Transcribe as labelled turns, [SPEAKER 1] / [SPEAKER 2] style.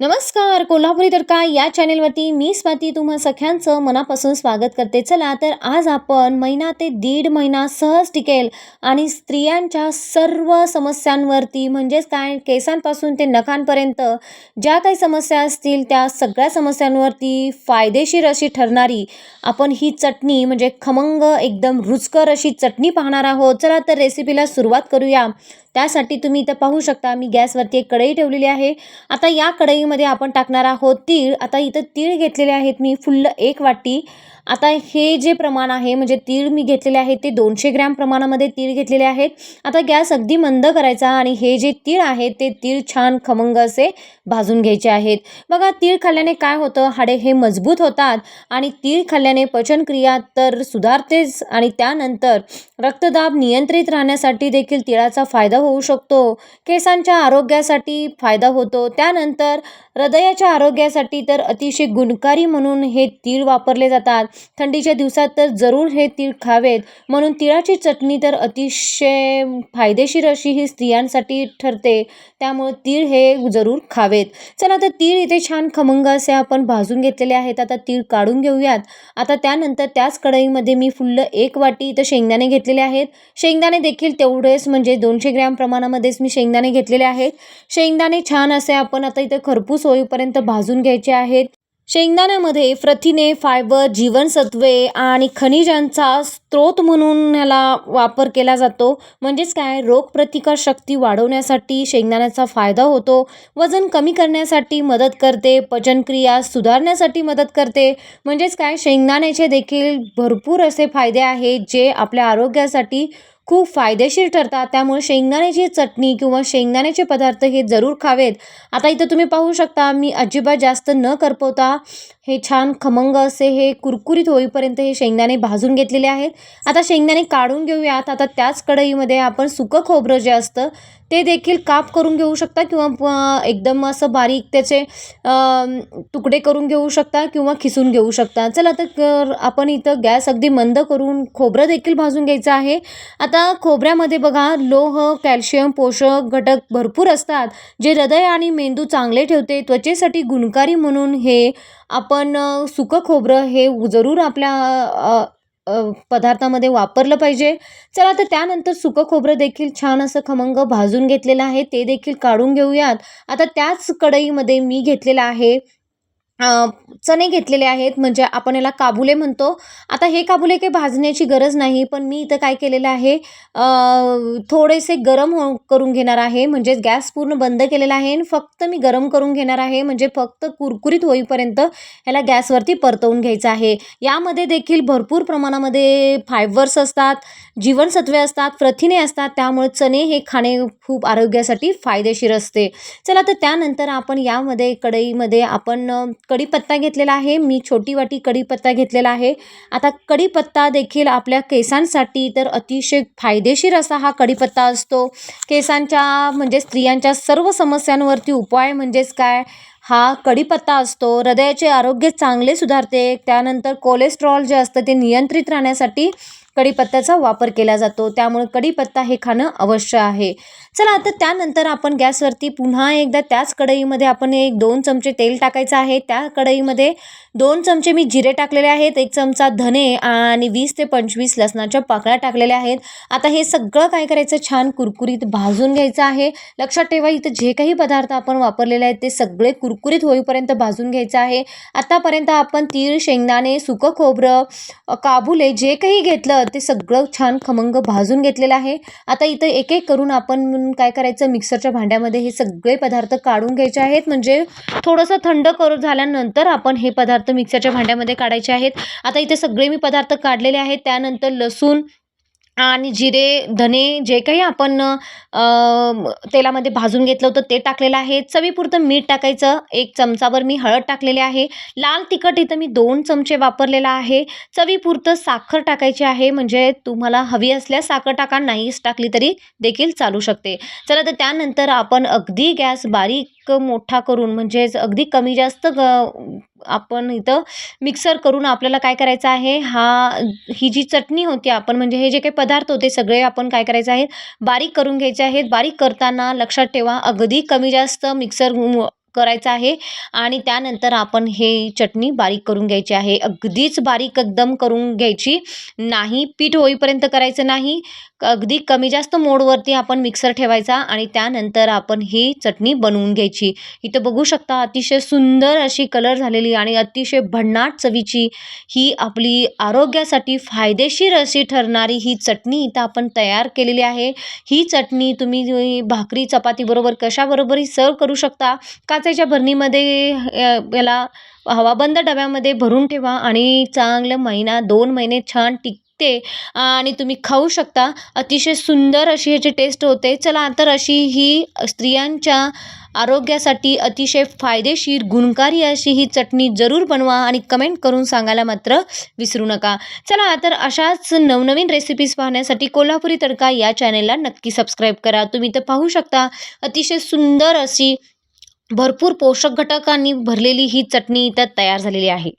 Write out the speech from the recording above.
[SPEAKER 1] नमस्कार कोल्हापुरी तडका या चॅनेलवरती मी स्वाती. तुम्हा सख्यांचं मनापासून स्वागत करते. चला तर आज आपण महिना ते दीड महिना सहज टिकेल आणि स्त्रियांच्या सर्व समस्यांवरती म्हणजेच काय केसांपासून ते नखांपर्यंत ज्या काही समस्या असतील त्या सगळ्या समस्यांवरती फायदेशीर अशी ठरणारी आपण ही चटणी म्हणजे खमंग एकदम रुचकर अशी चटणी पाहणार आहोत. चला तर रेसिपीला सुरुवात करूया. त्यासाठी तुम्ही इथं पाहू शकता मी गॅसवरती एक कढई ठेवलेली आहे. आता या कढई कढईमध्ये आपण टाकणार आहोत तीळ. आता इथं तीळ घेतलेले आहेत मी. फुल्ल एक वाटी. आता हे जे प्रमाण आहे म्हणजे तीळ मी घेतलेले आहे ते दोनशे ग्रॅम प्रमाणामध्ये तीळ घेतलेले आहेत आता गॅस अगदी मंद करायचा आणि हे जे तीळ आहे ते तीळ छान खमंग असे भाजून घ्यायचे आहेत. बघा तीळ खाल्ल्याने काय होतं? हाडे हे मजबूत होतात आणि तीळ खाल्ल्याने पचनक्रिया तर सुधारतेच आणि त्यानंतर रक्तदाब नियंत्रित राहण्यासाठी देखील तिळाचा फायदा होऊ शकतो. केसांच्या आरोग्यासाठी फायदा होतो. त्यानंतर हृदयाच्या आरोग्यासाठी तर अतिशय गुणकारी म्हणून हे तीळ वापरले जातात. थंडीच्या दिवसात तर जरूर हे तीळ खावेत. म्हणून तिळाची चटणी तर अतिशय फायदेशीर अशी ही स्त्रियांसाठी ठरते. त्यामुळे तीळ हे जरूर खावेत. चला तर तीळ इथे छान खमंग असे आपण भाजून घेतलेले आहेत. आता तीळ काढून घेऊयात. आता त्यानंतर त्याच कढईमध्ये मी फुल्ल एक वाटी इथं शेंगदाणे घेतलेले आहेत. शेंगदाणे देखील तेवढेच म्हणजे दोनशे ग्रॅम प्रमाणामध्येच मी शेंगदाणे घेतलेले आहेत. शेंगदाणे छान असे आपण आता इथं खरपूस होईपर्यंत भाजून घ्यायचे आहेत. शेंगदाण्यामध्ये प्रथिने फायबर जीवनसत्वे आणि खनिजांचा स्रोत म्हणून ह्याला वापर केला जातो. म्हणजेच काय? रोगप्रतिकार शक्ती वाढवण्यासाठी शेंगदाण्याचा फायदा होतो. वजन कमी करण्यासाठी मदत करते. पचनक्रिया सुधारण्यासाठी मदत करते. म्हणजेच काय? शेंगदाण्याचे देखील भरपूर असे फायदे आहेत जे आपल्या आरोग्यासाठी खूप फायदेशीर ठरतात. त्यामुळे शेंगदाण्याची चटणी किंवा शेंगदाण्याचे पदार्थ हे जरूर खावेत. आता इथं तुम्ही पाहू शकता मी अजिबात जास्त न करपवता हे छान खमंग असे हे कुरकुरीत होईपर्यंत हे शेंगदाणे भाजून घेतलेले आहेत. आता शेंगदाणे काढून घेऊयात. आता त्याच कढईमध्ये आपण सुकं खोबरं जे असतं ते देखील काप करून घेऊ शकता किंवा एकदम असं बारीक त्याचे तुकडे करून घेऊ शकता किंवा खिसून घेऊ शकता. चला तर आपण इथं गॅस अगदी मंद करून खोबरं देखील भाजून घ्यायचं आहे. आता खोबऱ्यामध्ये बघा लोह कॅल्शियम पोषक घटक भरपूर असतात जे हृदय आणि मेंदू चांगले ठेवते. त्वचेसाठी गुणकारी म्हणून हे आपण सुकं खोबरं हे जरूर आपल्या पदार्थामध्ये वापरलं पाहिजे. चला तर त्यानंतर सुकं खोबरं देखील छान असं खमंग भाजून घेतलेलं आहे. ते देखील काढून घेऊयात. आता त्याच कढईमध्ये मी घेतलेलं आहे. चणे घेतलेले आहेत. म्हणजे आपण याला काबुले म्हणतो. आता हे काबुले काही भाजण्याची गरज नाही पण मी इथं काय केलेलं आहे थोडेसे गरम हो करून घेणार आहे. म्हणजे गॅस पूर्ण बंद केलेला आहे आणि फक्त मी गरम करून घेणार आहे. म्हणजे फक्त कुरकुरीत होईपर्यंत ह्याला गॅसवरती परतवून घ्यायचं आहे. यामध्ये देखील भरपूर प्रमाणामध्ये फायबर्स असतात जीवनसत्वे असतात प्रथिने असतात. त्यामुळे चणे हे खाणे खूप आरोग्यासाठी फायदेशीर असते. चला तर त्यानंतर आपण यामध्ये कढईमध्ये आपण कढीपत्ता घेतलेला आहे. मी छोटी वाटी कढीपत्ता घेतलेला आहे. आता कढीपत्ता देखील आपल्या केसांसाठी तर अतिशय फायदेशीर असा हा कढीपत्ता असतो. केसांच्या म्हणजे स्त्रियांच्या सर्व समस्यांवरती उपाय म्हणजेच काय? हा कढीपत्ता असतो. हृदयाचे आरोग्य चांगले सुधारते. त्यानंतर कोलेस्ट्रॉल जे असतं ते नियंत्रित राहण्यासाठी कढीपत्त्याचा वापर केला जातो. त्यामुळे कढीपत्ता हे खाणं अवश्य आहे. चला आता त्यानंतर आपण गॅसवरती पुन्हा एकदा त्याच कढईमध्ये आपण एक दोन चमचे तेल टाकायचं आहे. त्या कढईमध्ये दोन चमचे मी जिरे टाकलेले आहेत एक चमचा धने आणि वीस ते पंचवीस लसणाच्या पाकळ्या टाकलेल्या आहेत. आता हे सगळं काय करायचं? छान कुरकुरीत भाजून घ्यायचं आहे. लक्षात ठेवा इथं जे काही पदार्थ आपण वापरलेले आहेत ते सगळे कुरकुरीत होईपर्यंत भाजून घ्यायचं आहे. आतापर्यंत आपण तीळ शेंगदाणे सुकं खोबरं काबुले जे काही घेतलं ते सगळं छान खमंग भाजून घेतलेलं आहे. आता इथं एक एक करून आपण काय करायचं? मिक्सरच्या भांड्यामध्ये हे सगळे पदार्थ काढून घ्यायचे आहेत. म्हणजे थोडंसं थंड करू झाल्यानंतर आपण हे पदार्थ मिक्सरच्या भांड्यामध्ये काढायचे आहेत. आता इथे सगळे मी पदार्थ काढलेले आहेत. त्यानंतर लसूण आणि जिरे धने जे काही आपण तेलामध्ये भाजून घेतलं होतं ते टाकलेलं आहे. चवीपुरतं मीठ टाकायचं. एक चमचाभर मी हळद टाकलेले आहे. लाल तिखट इथं मी दोन चमचे वापरलेला आहे. चवीपुरतं साखर टाकायची आहे. म्हणजे तुम्हाला हवी असल्यास साखर टाका नाहीच टाकली तरी देखील चालू शकते. चला तर त्यानंतर आपण अगदी गॅस बारीक मोठा करून म्हणजेच अगदी कमी जास्त ग आपण इथं मिक्सर करून आपल्याला काय करायचं आहे? हा ही जी चटणी होती आपण म्हणजे हे जे काही पदार्थ होते सगळे आपण काय करायचं आहे बारीक करून घ्यायचे आहेत. बारीक करताना लक्षात ठेवा अगदी कमी जास्त मिक्सर करायचा आहे. आणि त्यानंतर आपण हे चटणी बारीक करून घ्यायची आहे. अगदीच बारीक एकदम करून घ्यायची. नाही पीठ होईपर्यंत करायचं नाही. अगदी कमी जास्त मोडवरती आपण मिक्सर ठेवायचा आणि त्यानंतर आपण ही चटणी बनवून घ्यायची. इथं बघू शकता अतिशय सुंदर अशी कलर झालेली आणि अतिशय भन्नाट चवीची ही आपली आरोग्यासाठी फायदेशीर अशी ठरणारी ही चटणी इथं आपण तयार केलेली आहे. ही चटणी तुम्ही भाकरी चपातीबरोबर कशाबरोबरही सर्व करू शकता. का काचेच्या भरणीमध्ये याला हवाबंद डब्यामध्ये भरून ठेवा आणि चांगलं महिना दोन महिने छान टिकते आणि तुम्ही खाऊ शकता. अतिशय सुंदर अशी ह्याची टेस्ट होते. चला तर अशी ही स्त्रियांच्या आरोग्यासाठी अतिशय फायदेशीर गुणकारी अशी ही चटणी जरूर बनवा आणि कमेंट करून सांगायला मात्र विसरू नका. चला तर अशाच नवनवीन रेसिपीज पाहण्यासाठी कोल्हापुरी तडका या चॅनेलला नक्की सबस्क्राईब करा. तुम्ही तर पाहू शकता अतिशय सुंदर अशी भरपूर पोषक घटकांनी भरलेली ही चटणी इथं तयार झालेली आहे.